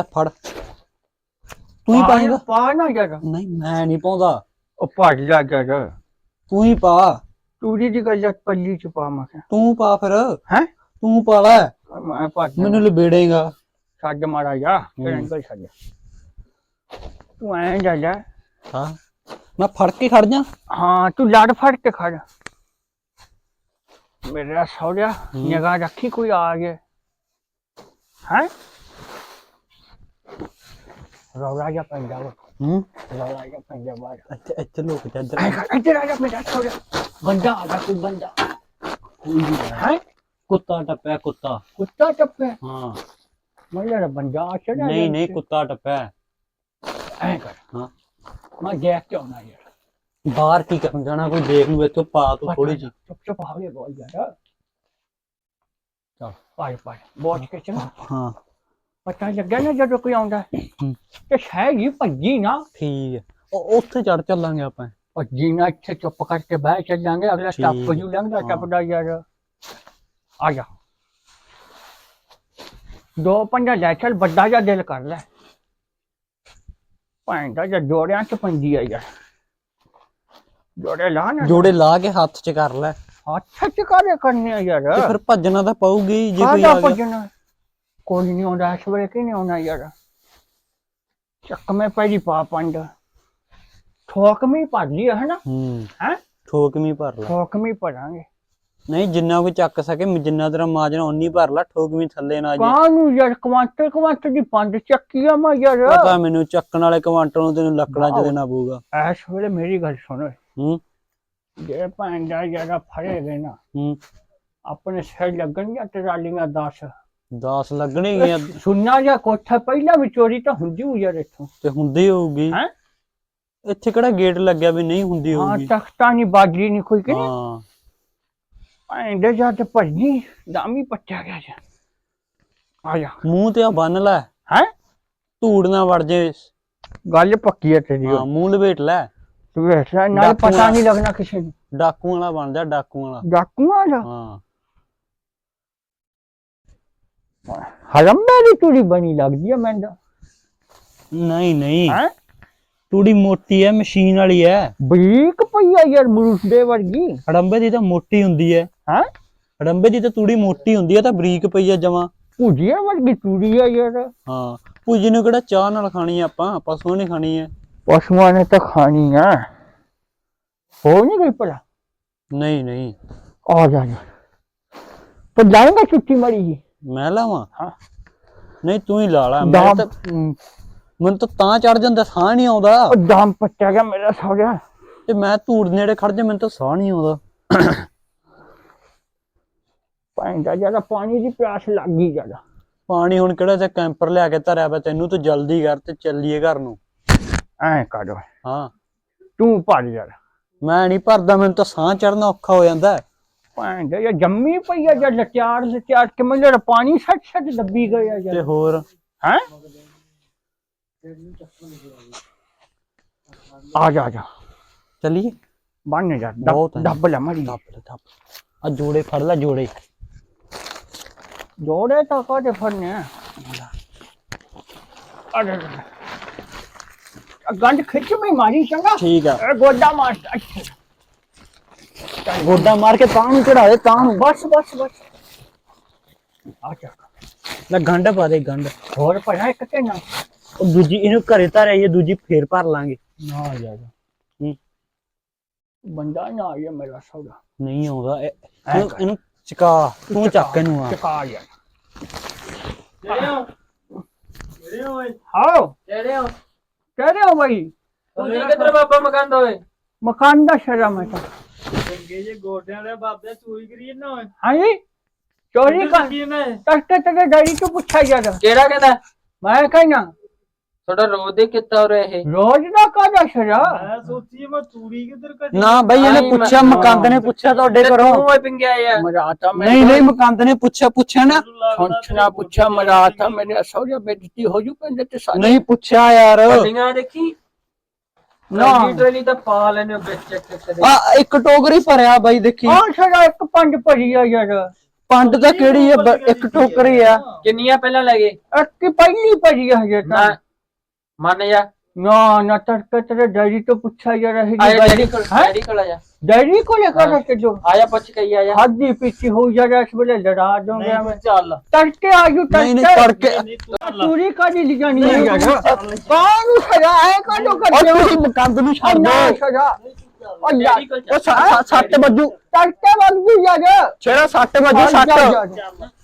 ਫੜ। ਤੂੰ ਹੀ ਪਾਏਗਾ ਪਾ ਨਾ ਯਾਰ ਨਹੀਂ ਮੈਂ ਨਹੀਂ ਪਾਉਂਦਾ। ਉਹ ਭੱਜ ਜਾ ਯਾਰ ਤੂੰ ਹੀ ਪਾ। ਤੂੜੀ ਦੀ ਗੱਲ ਪੱਲੀ ਚ ਪਾ ਮੈਂ ਤੂੰ ਪਾ ਫਿਰ। ਹੈ? ਤੂੰ ਪਾ ਲੈ। ਮੈਂ ਭੱਜ ਮੈਨੂੰ ਲਬੇੜੇਗਾ। ਛੱਡ ਮਾਰਾ ਜਾ ਫਿਰ ਹੂੰ। ਅੰਕਲ ਛੱਡ। ਤੂੰ ਐਂ ਜਾ ਜਾ। ਹਾਂ। ਮੈਂ ਫੜ ਕੇ ਖੜ ਜਾ। ਹਾਂ ਤੂੰ ਲੜ ਫੜ ਕੇ ਖੜ। ਮੇਰਾ ਸੌਰਿਆ। ਨਿਗਾਹ ਰੱਖੀ ਕੋਈ ਆ ਗਿਆ। ਹੈ? ਰੌਲਾ ਹੂੰ ਬਾਹਰ ਇੱਥੇ ਇੱਥੇ ਲੋਕ ਤੇ ਇੱਧਰ ਐਂ ਕਰ ਇੱਧਰ ਆ ਜਾ ਮੇਰਾ ਸੌਰਿਆ ਬੰਦਾ ਆ ਗਿਆ ਕੋਈ ਬੰਦਾ ਹੈ ਕੁੱਤਾ ਟੱਪਿਆ ਕੁੱਤਾ ਕੁੱਤਾ ਟੱਪੇ ਹਾਂ ਮੈਨੂੰ ਬੰਦਾ ਚੜਾ ਨਹੀਂ ਨਹੀਂ ਕੁੱਤਾ ਟੱਪਿਆ ਐਂ ਕਰ ਹਾਂ ਮੈਂ ਦੇਖ ਕੇ ਆਉਣਾ ਯਾਰ ਬਾਹਰ ਕੀ ਕਰਨ ਜਾਣਾ ਕੋਈ ਦੇਖ ਲੂ ਇੱਥੋਂ ਪਾ ਤੂੰ ਥੋੜੀ ਜਿਹੀ ਚੁੱਪ ਚੁੱਪ ਹਾਵੇ ਬੋਲ ਯਾਰ ਚਲ ਪਾਈ ਪਾਈ ਬੋਝ ਕੇ ਚਲ ਹਾਂ ਪਤਾ ਲੱਗਿਆ ਨਾ ਜਦੋਂ ਕੋਈ ਆਉਂਦਾ। ਹੂੰ। ਤੇ ਭੱਜੀ ਨਾ। ਠੀਕ ਹੈ। ਉਹ ਉੱਥੇ ਚੜ ਚੱਲਾਂਗੇ ਆਪਾਂ। ਭੱਜੀ ਨਾ ਇੱਥੇ ਚੁੱਪ ਕਰਕੇ ਬਹਿ ਚੱਲਾਂਗੇ। ਅਗਲਾ ਠੀਕ। ਸਟੱਪ ਜੂ ਲੰਘਦਾ ਹਾਂ। ਟੱਪਦਾ ਯਾਰ। ਆ ਜਾ। ਦੋ ਪੰਜਾ ਲੈ ਚੱਲ ਵੱਡਾ ਜਿਹਾ ਦਿਲ ਕਰ ਲੈ। ਪੈਂਦਾ ਜਾਂ ਜੋੜਿਆਂ ਚ ਪੰਦੀ ਆ ਯਾਰ। ਜੋੜੇ ਲਾ ਨਾ। ਜੋੜੇ ਲਾ ਕੇ ਹੱਥ 'ਚ ਕਰ ਲੈ। ਹੱਥ ਚ ਕਾਰੇ ਕਰਨੇ ਆ ਯਾਰ? ਤੇ ਫਿਰ ਭੱਜਣਾ ਤਾਂ ਪਊਗੀ ਜੇ ਕੋਈ ਕਾਹਦਾ ਆ ਗਿਆ। ਭੱਜਣਾ? ਕੋਈ ਨਹੀਂ ਆਉਂਦਾ ਇਸ ਵੇਲੇ ਕਿ ਨਹੀਂ ਆਉਣਾ ਯਾਰ। ਚੱਕ ਮੈਂ ਪਹਿਲੀ ਪਾ ਪੰਡ। ਠੋਕ ਮੀ ਭਰ ਲਈ ਹੈ ਨਾ ਹੂੰ। ਹੈ? ਠੋਕਵੀਂ ਭਰ ਲੈ। ਠੋਕ ਮੀ ਭਰਾਂਗੇ। ਨਹੀਂ ਜਿੰਨਾ ਕੋਈ ਚੱਕ ਸਕੇ ਜਿੰਨਾ ਤੇਰਾ ਮਾਜਣਾ ਉਨੀ ਭਰ ਲੈ ਠੋਕਵੀਂ ਥੱਲੇ ਨਾ ਜੇ ਕਾਹਨੂੰ ਯਾਰ ਕਵਾਂਟਰ ਕਵਾਂਟਰ ਦੀ ਪੰਡ ਚੱਕੀ ਆ ਮੈਂ ਯਾਰ। ਪਤਾ ਮੈਨੂੰ ਚੱਕਣ ਵਾਲੇ ਕਵਾਂਟਰ ਨੂੰ ਤੈਨੂੰ ਲੱਕੜਾਂ 'ਚ ਦੇਣਾ ਪਊਗਾ। ਇਸ ਵੇਲੇ ਮੇਰੀ ਗੱਲ ਸੁਣ। ਹੂੰ। ਜੇ ਪੰਡਾ ਜਰਾ ਫੜੇ ਗਏ ਨਾ ਹੂੰ। ਆਪਣੇ ਸਿਰ ਲੱਗਣਗੀਆਂ ਟਰਾਲੀਆਂ 10 10 ਲੱਗਣਗੀਆਂ ਸੁਣਨਾ ਜਾਂ ਕੋਠਾ ਪਹਿਲਾਂ ਵੀ ਚੋਰੀ ਤਾਂ ਹੁੰਦੀ ਹੋਈ ਯਾਰ ਇੱਥੋਂ। ਤੇ ਹੁੰਦੀ ਹੋਊਗੀ। ਹੈਂ? ਇੱਥੇ ਕਿਹੜਾ ਗੇਟ ਲੱਗਿਆ ਵੀ ਨਹੀਂ ਹੁੰਦੀ ਹਾਂ ਹੋਊਗੀ? ਤਖਤਾ ਨਹੀਂ ਬਾਜਰੀ ਨਹੀਂ ਕੋਈ ਕਿ ਹਾਂ। ਪੈਂਦੇ ਜਾ ਤੇ ਭੱਜੀ ਦਾਮੀ ਪੱਟਿਆ ਗਿਆ ਜੀ। ਆ ਜਾ। ਮੂੰਹ ਤੇ ਆ ਬੰਨ ਲੈ। ਹੈ? ਧੂੜ ਨਾ ਵੜ ਜੇ। ਗੱਲ ਪੱਕੀ ਹੈ ਤੇਰੀ। ਹਾਂ ਮੂੰਹ ਲਪੇਟ ਲੈ। ਤੂੰ ਵੇਖ ਲੈ ਨਾਲ। ਪਤਾ ਨਹੀਂ ਲੱਗਣਾ ਕਿਸੇ ਨੂੰ। ਡਾਕੂ ਵਾਲਾ ਬਣ ਜਾ ਡਾਕੂ ਵਾਲਾ। ਡਾਕੂਆਂ ਦਾ ਹਾਂ। ਹਰੰਬੇ ਦੀ ਤੂੜੀ ਬਣੀ ਲੱਗਦੀ ਹੈ ਮੈਨੂੰ ਨਹੀਂ ਨਹੀਂ। ਹੈ? ਤੂੜੀ ਮੋਟੀ ਹੈ ਮਸ਼ੀਨ ਵਾਲੀ ਹੈ ਬਰੀਕ ਪਈਆ ਯਾਰ ਮਰੂਸ ਦੇ ਵਰਗੀ। ਹੜੰਬੇ ਦੀ ਤਾਂ ਮੋਟੀ ਹੁੰਦੀ ਹੈ ਹੈ? ਹੜੰਬੇ ਦੀ ਤਾਂ ਤੂੜੀ ਮੋਟੀ ਹੁੰਦੀ ਹੈ ਤਾਂ ਬਰੀਕ ਪਈ ਜਮਾ। ਭੁਜੀਆ ਵਰਗੀ ਤੂੜੀ ਆ ਯਾਰ। ਹਾਂ ਭੁਜੀ ਨੂੰ ਕਿਹੜਾ ਚਾਹ ਨਾਲ ਖਾਣੀ ਆ ਆਪਾਂ? ਪਸੂ ਨੇ ਖਾਣੀ ਹੈ ਪਸ਼ੂਆਂ ਨੇ ਤਾਂ ਖਾਣੀ ਆ। ਹੋ ਨਹੀਂ ਗਈ ਭਲਾ? ਨਹੀਂ ਨਹੀਂ। ਆ ਜਾ ਜਾ। ਪਰ ਜਾਏਗਾ ਛੁੱਟੀ ਮੜੀ ਜੀ। ਮੈਂ ਲਾਵਾਂ? ਹਾਂ। ਨਹੀਂ ਤੂੰ ਹੀ ਲਾ ਲਾ। ਮੈਂ ਤਾਂ ਮੈਨੂੰ ਤਾਂ ਤਾਂ ਚੜ ਜਾਂਦਾ ਸਾਹ ਨਹੀਂ ਆਉਂਦਾ। ਉਹ ਦਾਮ ਪੱਟਿਆ ਗਿਆ ਮੇਰਾ ਸੌਰਿਆ ਤੇ ਮੈਂ ਧੂੜ ਨੇੜੇ ਖੜ ਜਾ ਮੈਨੂੰ ਤਾਂ ਸਾਹ ਨਹੀਂ ਆਉਂਦਾ। ਪੈਂਦਾ ਜ਼ਿਆਦਾ ਪਾਣੀ ਦੀ ਪਿਆਸ ਲੱਗ ਗਈ ਜ਼ਿਆਦਾ। ਪਾਣੀ ਹੁਣ ਕਿਹੜਾ ਤੇ ਕੈਂਪਰ ਲਿਆ ਕੇ ਧਰਿਆ ਪਿਆ ਤੈਨੂੰ ਤੂੰ ਜਲਦੀ ਕਰ ਤੇ ਚੱਲੀਏ ਘਰ ਨੂੰ। ਐ ਕਰ। ਹਾਂ। ਤੂੰ ਭਰ ਯਾਰ। ਮੈਂ ਨਹੀਂ ਭਰਦਾ ਮੈਨੂੰ ਤਾਂ ਸਾਹ ਚੜਨਾ ਔਖਾ ਹੋ ਜਾਂਦਾ। ਹੈ। ਪੈਂਦਾ ਯਾਰ ਜੰਮੀ ਪਈ ਆ ਜਦ ਲਚਾਰ ਲਚਾਰ ਕੇ ਮੈਨੂੰ ਪਾਣੀ ਸੱਚ ਸੱਚ ਦੱਬੀ ਗਿਆ ਤੇ ਯਾਰ ਹੋਰ? ਹੈ? ਆ ਜਾ ਆ ਜਾ। ਚੱਲੀਏ? ਬੰਨ ਜਾ ਬਹੁਤ ਹੈ। ਦੱਬ ਦੱਬ ਲੈ ਮੜੀ। ਦੱਬ ਲੈ ਦੱਬ। ਆ ਜੋੜੇ ਫੜ ਲੈ ਜੋੜੇ। ਜੋੜੇ ਤਾਂ ਕਾਹਦੇ ਫੜਨੇ ਆ? ਅਰੇ ਗੰਢ ਖਿੱਚ ਮੈਂ ਮਾਰੀ ਚੰਗਾ। ਠੀਕ ਆ। ਇਹ ਗੋਡਾ ਮਾਰ ਅੱਛਾ। ਗੋਡਾ ਮਾਰ ਕੇ ਤਾਂ ਨੂੰ ਚੜਾ ਦੇ ਤਾਂ ਨੂੰ। ਬਸ ਬਸ ਬਸ। ਆ ਚੱਕ। ਲੈ ਗੰਢ ਪਾ ਦੇ ਗੰਢ। ਹੋਰ ਭਣਾ ਇੱਕ ਢੇਣਾ ਉਹ ਦੂਜੀ ਇਹਨੂੰ ਘਰੇ ਤਾਂ ਰਹੀਏ ਦੂਜੀ ਫੇਰ ਭਰ ਲਾਂਗੇ। ਨਾ ਆ ਜਾ। ਹੂੰ। ਬੰਦਾ ਨਾ ਆਇਆ ਮੇਰਾ ਸੌਦਾ। ਨਹੀਂ ਆਉਂਦਾ। ਇਹਨੂੰ ਚਕਾ। ਤੂੰ ਚੱਕ। ਇਹਨੂੰ ਆ। ਚਕਾ ਯਾਰ। ਜਿਹੜੇ ਹੋ? ਹਾਓ ਜਿਹੜੇ ਹੋ? ਕਿਹੜੇ ਹੋ ਬਾਈ? ਤੁਸੀਂ ਬਾਬਾ ਮਕਾਨ ਦਾ ਓਏ ਮਕਾਨ ਦਾ ਸ਼ਰਮ ਹੈ ਤਾਂ। ਚੰਗੇ ਨਾ ਹਾਂਜੀ? ਚੋਰੀ ਕਰ ਕੀ ਮੈਂ? ਤਖਤ ਤੇ ਡੈਡੀ ਤੋਂ ਪੁੱਛਿਆ ਯਾਰ ਕਿਹੜਾ ਕਹਿੰਦਾ? ਮੈਂ ਕਹਿਣਾ। ਤੁਹਾਡਾ ਰੋਜ਼ ਦੇ ਕਿੱਤਾ ਹੋ ਰਿਹਾ ਇਹ? ਰੋਜ਼ ਦਾ ਕਾਹਦਾ ਸ਼ਰਾ ਮੈਂ ਸੋਚੀ ਮੈਂ ਚੂੜੀ ਕਿੱਧਰ ਕੱਢੀ? ਨਾ ਬਈ ਇਹਨੇ ਪੁੱਛਿਆ ਮਕੰਦ ਨੇ ਪੁੱਛਿਆ ਤੁਹਾਡੇ ਘਰੋਂ। ਤੂੰ ਓਏ ਪਿੰਗਿਆ ਯਾਰ ਮਜ਼ਾਕ ਆ ਨਹੀਂ ਨਹੀਂ ਮਕੰਦ ਨੇ ਪੁੱਛਿਆ ਪੁੱਛਿਆ ਸੁਣਛਣਾ ਪੁੱਛਿਆ ਮਜ਼ਾਕ ਆ ਮੈਨੇ ਸੌਜਾ ਬੇਇੱਜ਼ਤੀ ਹੋ ਜੂ ਪਿੰਡ ਤੇ ਸਾਰੀ। ਨਹੀਂ ਪੁੱਛਿਆ ਯਾਰ। ਪੱਲੀਆਂ ਦੇਖੀ। ਪਾ ਲੈਨੇ ਇੱਕ ਟੋਕਰੀ ਭਰਿਆ ਬਾਈ ਦੇਖੀ। ਆਹ ਸਾਡਾ ਇੱਕ ਪੰਜ ਭਰੀ ਆ ਯਾਰ। ਪੰਡ ਤਾਂ ਕਿਹੜੀ ਹੈ ਇੱਕ ਟੋਕਰੀ ਆ। ਕਿੰਨੀਆਂ ਪਹਿਲਾਂ ਲੈ ਗਏ? ਇੱਕ ਹੀ ਪਹਿਲੀ ਭਰੀ ਆ ਯਾਰ ਤਾਂ। ਮੰਨ ਜਾ। ਨਾ ਨਾ ਤੜਕੇ ਤੇਰੇ ਡੈਡੀ ਤੋਂ ਪੁੱਛਿਆ ਯਾਰ ਇਹ ਜੀ ਆਇਆ ਡੈਡੀ ਕੋਲ ਹੈਂ? ਡੈਡੀ ਕੋਲ ਆਇਆ। ਡੈਡੀ ਕੋਲੇ ਕਰ ਕੇ ਜੋ? ਆਇਆ ਪੁੱਛ ਕੇ ਹੀ ਆਇਆ। ਹੱਦੀ ਪਿੱਛੀ ਹੋ ਯਾਰ ਇਸ ਵੇਲੇ ਲੜਾ ਦੋਗੇ ਮੈਂ। ਚੱਲ। ਤੜਕੇ ਆਜੂ ਨਹੀਂ ਨਹੀਂ ਤੜਕੇ। ਤੜਕੇ। ਚੂਰੀ ਕਾਦੀ ਲਿਜਾਣੀ ਹੈ। ਯਾਰ ਕਾਹਨੂੰ ਸਜ਼ਾ ਹੈ ਕਾਹਨੂੰ ਉਹ ਕਰਦੇ ਹੋ ਤੁਸੀਂ ਕੰਦ ਨੂੰ ਛੱਡ ਨਾ ਦਿਓ। ਸਜ਼ਾ ਉਹ ਯਾਰ ਉਹ 7 ਵਜੂ। ਤੜਕੇ ਵੱਲ ਵੀ ਯਾਰ ਛੇੜਾ 7 ਵਜੂ 7 ਚੱਲ, ਚੱਲ, ਚੱਲ।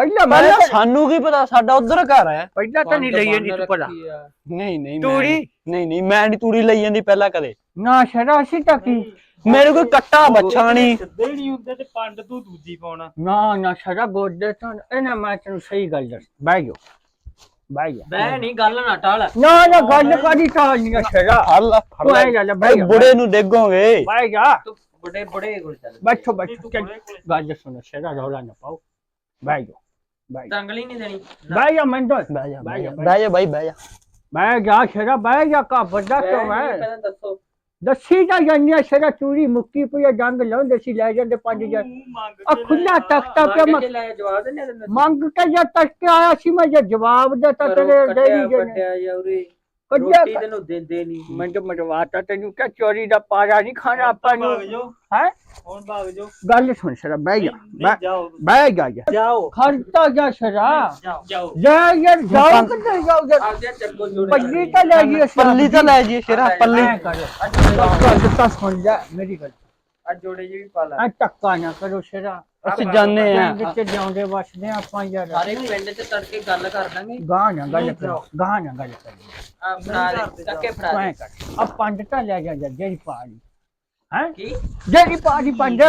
ਪਹਿਲਾਂ ਮੈਂ ਸਾਨੂੰ ਕੀ ਪਤਾ? ਸਾਡਾ ਉਧਰ ਘਰ ਹੈ। ਪਹਿਲਾਂ ਤਾਂ ਨਹੀਂ ਲਈ ਜਾਂਦੀ ਤੂੰ ਭਲਾ। ਨਹੀਂ ਨਹੀਂ ਤੂੜੀ? ਨਹੀਂ ਨਹੀਂ ਮੈਂ ਨਹੀਂ ਤੂੜੀ ਲਈ ਜਾਂਦੀ ਪਹਿਲਾਂ ਕਦੇ। ਨਾ ਸ਼ਰਾ ਅਸੀਂ ਤਾਂ ਕੀ ਮੇਰੇ ਕੋਈ ਕੱਟਾ ਬੱਛਾ ਨਹੀਂ। ਸਿੱਧੇ ਨਹੀਂ ਹੁੰਦੇ ਤੇ ਪੰਡ ਤੂੰ ਦੂਜੀ ਪਾਉਣਾ। ਨਾ ਨਾ ਸ਼ਰਾ ਗੋਡੇ ਤੋਂ ਇਹਨਾਂ ਮੈਂ ਤੈਨੂੰ ਸਹੀ ਗੱਲ ਦੱਸ ਬਹਿ ਜਾ। ਬਹਿ ਜਾ। ਨਾ ਗੱਲ ਕਾਦੀ ਨੂੰ ਡੇਗੋਗੇ। ਬਹਿ ਜਾ। ਜਾ। ਬਹਿ ਜਾ ਤਰੰਗਲੀ ਨਹੀਂ ਦੇਣੀ। ਬਹਿ ਜਾ ਮੈਂ ਤਾਂ ਬਹਿ ਜਾ ਬਹਿ ਜਾ, ਬਹਿ ਜਾ। ਬਾਈ ਬਹਿ ਜਾ। ਬਹਿ ਜਾ ਸ਼ਰਾ ਬਹਿ ਜਾ ਕਾ ਵੱਡਾ ਬਹਿ ਕਿਉਂ ਨਹੀਂ, ਹੈ ਪਹਿਲਾਂ ਦੱਸੋ। ਦੱਸੀ ਤਾਂ ਜਾਂਦੀ ਸ਼ਰਾ ਚੂਰੀ ਮੁੱਕੀ ਪਈ ਆ, ਜੰਗ ਲਾਉਂਦੇ ਸੀ ਲੈ ਜਾਂਦੇ 5000 ਆ ਖੁੱਲਾ ਤਖਤਾ ਪਿਆ ਮੰਗ ਮੈਂ। ਕੇ ਲੈ ਜਵਾਬ ਦਿੰਦੇ ਤੈਨੂੰ ਮੰਗ ਕੇ ਜੇ ਤੱਕ ਆਇਆ ਸੀ ਮੈਂ ਜੇ ਜਵਾਬ ਦਿੱਤਾ ਤੇਰੇ ਡੈਡੀ ਜੀ ਨੇ ਕੱਟਿਆ ਯਾਰੇ ਕੱਢਿਆ ਰੋਟੀ ਤੈਨੂੰ ਦਿੰਦੇ ਨਹੀਂ ਮੈਂ ਤਾਂ ਮਰਵਾਤਾ ਤੈਨੂੰ ਕਿਹਾ ਚੋਰੀ ਦਾ ਪਾਰਾ ਨਹੀਂ ਖਾਣਾ ਆਪਾਂ ਨੂੰ। ਹੈ? ਹੁਣ ਭਾਗ ਜਾਓ। ਗੱਲ ਸੁਣ ਸ਼ਰਾ ਬਹਿ ਜਾ। ਬਹਿ- ਜਾਓ। ਜਾ ਜਾਓ। ਖੜਤਾ ਜਾ ਸ਼ਰਾ। ਜਾਓ। ਜਾਓ। ਜਾ ਯਾਰ ਜਾਓ ਕਿੱਧਰ ਜਾਓ ਜੋੜੇ ਪੱਲੀ ਤਾਂ ਲੈ ਜੀ ਪੱਲੀ ਤਾਂ ਲੈ ਜੀ ਸ਼ੇਰਾ ਪੱਲੀ। ਕਰੋ। ਗੱਲ ਤਾਂ ਸੁਣ ਜਾ ਮੇਰੀ ਗੱਲ। ਆ ਜੋੜੇ ਜੀ ਵੀ ਪਾ ਲਾ। ਆ ਟੱਕਾ ਨਾ ਕਰੋ ਸ਼ਰਾ। ਅਸੀਂ ਜਾਣੇ ਆ ਪਿੰਡ ਚ ਜਾਉਂਦੇ ਵਸਦੇ ਆ ਆਪਾਂ ਯਾਰ। ਸਾਰੇ ਪਿੰਡ ਚ ਤੜਕੇ ਗੱਲ ਕਰ ਦਾਂਗੇ ਗਾਂ ਨਾ ਗੱਲ ਕਰੋ ਗਾਂ ਨਾ ਗੱਲ ਕਰੋ ਆ ਫੜਾ ਦੇ ਚੱਕੇ ਫੜਾ ਐਂ ਦੇ। ਕਰ। ਆ ਪੰਜ ਤਾਂ ਲੈ ਜਾ ਜਾ ਜਿਹੜੀ ਪਾਣੀ ਹੈ? ਕੀ? ਜਿਹੜੀ ਪਾਣੀ ਪੰਜ।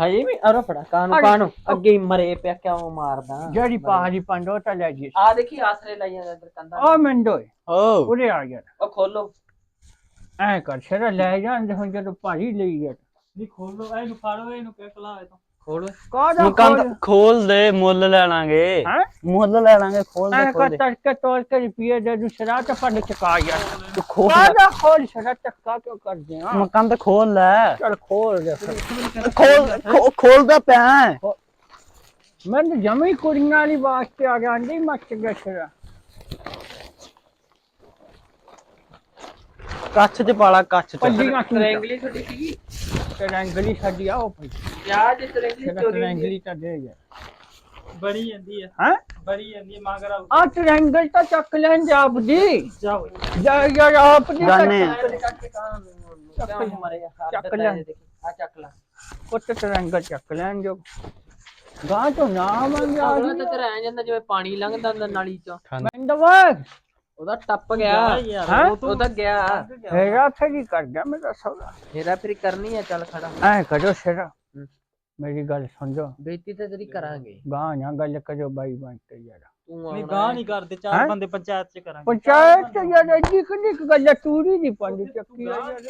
ਹਜੇ ਵੀ ਅਰੋ ਫੜਾ ਕਾਨੂੰ ਕਾਨੂੰ? ਅੱਗੇ ਹੀ ਮਰੇ ਪਿਆ ਕਿਉਂ ਮਾਰਦਾ? ਜਿਹੜੀ ਪਾਣੀ ਪੰਜ ਉਹ ਤਾਂ ਲੈ ਜੀ ਆ ਦੇਖੀ ਆਸਰੇ ਲਾਈ ਜਾਂਦਾ ਇੱਧਰ ਕੰਦਾ ਆ ਮਿੰਡੋ ਓ। ਉਰੇ ਆ ਗਿਆ ਉਹ ਖੋਲੋ। ਐ ਕਰ ਸ਼ਰਾ ਲੈ ਜਾਂਦੇ ਹੁਣ ਜਦੋਂ ਭਾਰੀ ਲਈ ਗਿਆ ਨਹੀਂ ਖੋਲੋ ਇਹਨੂੰ ਫੜੋ ਇਹਨੂੰ ਕਿਹ ਕਲਾ ਇਹ ਤੋਂ। ਖੋਲੋ। ਕਾਹਦਾ ਮਕੰਦ ਖੋਲ। ਦੇ ਮੁੱਲ ਲੈ ਲਾਂਗੇ। ਹੈ? ਮੁੱਲ ਲੈ ਲਾਂਗੇ ਖੋਲ ਐ ਦੇ ਖੋਲ ਦੇ। ਤੜਕੇ ਤੋੜ ਕੇ ਰੁਪਏ ਦੇ ਦੂ ਸ਼ਰਾ ਤਾਂ ਫੜ ਚਕਾ ਗਿਆ ਤੂੰ ਖੋਲ ਕਾਹਦਾ ਖੋਲ ਸ਼ਰਾ ਚੱਕਾ ਕਿਉਂ ਕਰਦੇ ਆ? ਮਕੰਦ ਖੋਲ ਲੈ। ਚਲ ਖੋਲ ਦੇ ਫਿਰ। ਖੋਲ ਖੋ- ਖੋਲਦਾ ਪਿਆ ਹੈ। ਮੈਂ ਤਾਂ ਜਮੀ ਕੁੜੀਆਂ ਵਾਲੀ ਵਾਸਤੇ ਆ ਗਿਆ ਆਂਦੀ ਮੱਚ ਗਿਆ ਸ਼ਰਾ। ਕੱਛ ਚ ਪਾਲਾ ਕੱਛ ਚ। ਪੱਲੀਆਂ ਕੀ ਤਰੰਗਲੀ ਤੁਹਾਡੀ ਰੰਗਲੀ ਸਾਡੀ ਆ ਉਹ ਪਈ ਪਿਆਜ ਤਰੰਗਲੀ ਸ਼ਰਾ ਚੋਰੀ ਰੰਗਲੀ ਤਾਂ ਦੇ ਜਾ ਬਣੀ ਜਾਂਦੀ ਹੈ ਹੈ? ਬਣੀ ਜਾਂਦੀ ਹੈ ਮਗਰ ਆ ਟ੍ਰਾਇੰਗਲ ਤਾਂ ਚੱਕ ਲੈਣ ਦੇ ਆਪ ਦੀ ਜਾਓ। ਜਾ ਯਾਰ ਆਪ ਆ। ਚੱਕ ਮਰੇ ਚੱਕ ਲੈ। ਆ ਚੱਕ ਲੈ। ਪੁੱਤ ਟ੍ਰਾਇੰਗਲ ਚੱਕ ਲੈਣ ਜੋ। ਗਾਂ ਤੋਂ ਨਾਮ ਆ ਗਿਆ ਅਗਲਾ ਤਾਂ ਤੇਰਾ ਐ ਜਾਂਦਾ ਜਿਵੇਂ ਪਾਣੀ ਲੰਘਦਾ ਹੁੰਦਾ ਨਾਲੀ ਚੋਂ। ਮੰਦਵਾ ਉਹਦਾ ਟੱਪ ਗਿਆ। ਹੈਂ? ਉਹ ਤਾਂ ਗਿਆ। ਹੈਗਾ ਫੇਰੀ ਕਰ ਗਿਆ? ਮੇਰਾ ਸੌਦਾ ਮੇਰਾ ਫਿਰ ਕਰਨੀ ਆ ਚੱਲ ਖੜਾ। ਐ ਕਰੋ ਸ਼ਰਾ। ਮੇਰੀ ਗੱਲ ਸਮਝੋ ਬੇਇੱਜ਼ਤੀ ਤੇ ਤੇਰੀ ਕਰਾਂਗੇ। ਗਾਂ ਨਾ ਗੱਲ ਕਰੋ ਬਾਈ ਬਣ ਕੇ ਯਾਰ। ਤੂੰ ਨਹੀਂ ਆਉਣਾ ਗਾਹ ਹੈ। ਨਹੀਂ ਕਰਦੇ ਹੈਂ? ਚਾਰ ਬੰਦੇ ਪੰਚਾਇਤ ਚ ਕਰਾਂਗੇ। ਪੰਚਾਇਤ ਚ ਯਾਰ ਐਡੀ ਕਿੰਨੀ ਕੁ ਗੱਲ ਹੈ ਤੂੜੀ ਦੀ ਪੰਜ ਚੱਕੀ ਆ ਯਾਰ।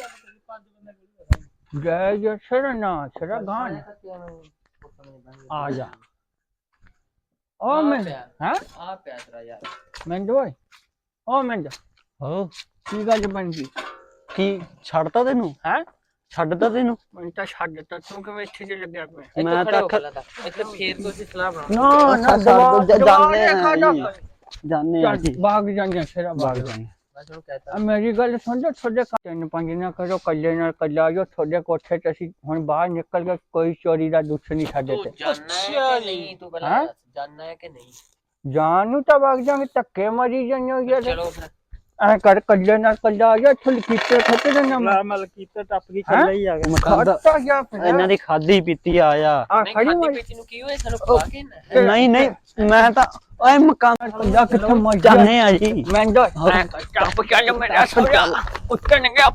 ਜੈ ਜੈ ਸ਼ਰਾ ਨਾ ਸ਼ਰਾ ਗਾਂ ਨਾ। ਆ ਜਾ। ਓ ਮੈਂ ਹਾਂ? ਆ ਪਿਆ ਤੇਰਾ ਯਾਰ। ਮੈਂ ਦੋਏ ਓ ਮੈਂ ਓ ਕੀ ਗੱਲ ਬਣ ਗਈ? ਕੀ ਛੱਡਤਾ ਤੈਨੂੰ? ਹੈ? ਛੱਡਤਾ ਤੈਨੂੰ? ਮੈਂ ਤਾਂ ਛੱਡ ਦਿੱਤਾ। ਤੂੰ ਕਿਵੇਂ ਇੱਥੇ ਜੇ ਲੱਗਿਆ ਪਿਆ? ਮੈਂ ਖੜੇ ਤਾਂ ਹੋ ਇੱਥੇ ਫੇਰ ਤੋਂ ਅਸੀਂ ਸਲਾਹ ਬਣਾ ਨਾ ਨਾ ਦਵਾ ਜਾਣੇ। ਜਾਣੇ ਬਾਗ ਜਾਂਦੇ ਸ਼ਰਾ ਬਾਗ ਆ ਮੇਰੀ ਗੱਲ ਸੁਣ ਜੋ ਤੁਹਾਡੇ ਤਿੰਨ ਪੰਜ ਨਾ ਕਰੋ ਕੱਲੇ ਨਾਲ ਕੱਲਾ ਜੋ ਤੁਹਾਡੇ ਕੋਠੇ ਤੇ ਅਸੀਂ ਹੁਣ ਬਾਹਰ ਨਿਕਲ ਕੇ ਕੋਈ ਚੋਰੀ ਦਾ ਦੁੱਖ ਨਹੀਂ ਸਾਡੇ ਤੂੰ ਹੈ ਨਹੀਂ? ਹੈਂ? ਜਾਨਣਾ ਹੈ ਕਿ ਨਹੀਂ? ਜਾਨ ਨੂੰ ਤਾਂ ਵਗ ਜਾਗੇ ਧੱਕੇ ਮਾਰੀ ਜਾਂਦੇ ਯਾਰ ਚਲੋ ਫਿਰ। ਐ ਕਰ ਕੱਲੇ ਨਾਲ ਕੱਲਾ ਆ ਜਾ ਥਲ ਕੀਤੇ ਖੱਤੇ ਦੇ ਨਾ ਮਲ ਕੀਤਾ ਟੱਪ ਗਈ ਹੈਂ? ਹੀ ਆ ਗਿਆ। ਖਾਤਾ ਗਿਆ ਫਿਰ। ਇਹਨਾਂ ਦੀ ਖਾਦੀ ਪੀਤੀ ਆ ਜਾ ਆ ਨਹੀਂ ਖੜੀ ਖਾਦੀ ਪੀਤੀ ਨੂੰ ਕੀ ਹੋਇਆ? ਸਾਨੂੰ ਖਵਾ ਕੇ ਨਾ। ਨਹੀਂ ਨਹੀਂ ਮੈਂ ਤਾਂ ਓਏ ਮਕਾਨ ਜਾ ਕਿੱਥੇ ਮਰ ਜਾਣੇ ਆ ਜੀ। ਮੈਂ ਦੋ ਚੱਪ ਚੱਲ ਮੇਰਾ ਸੋਇਆ ਉੱਤੇ ਨੇ ਗਿਆ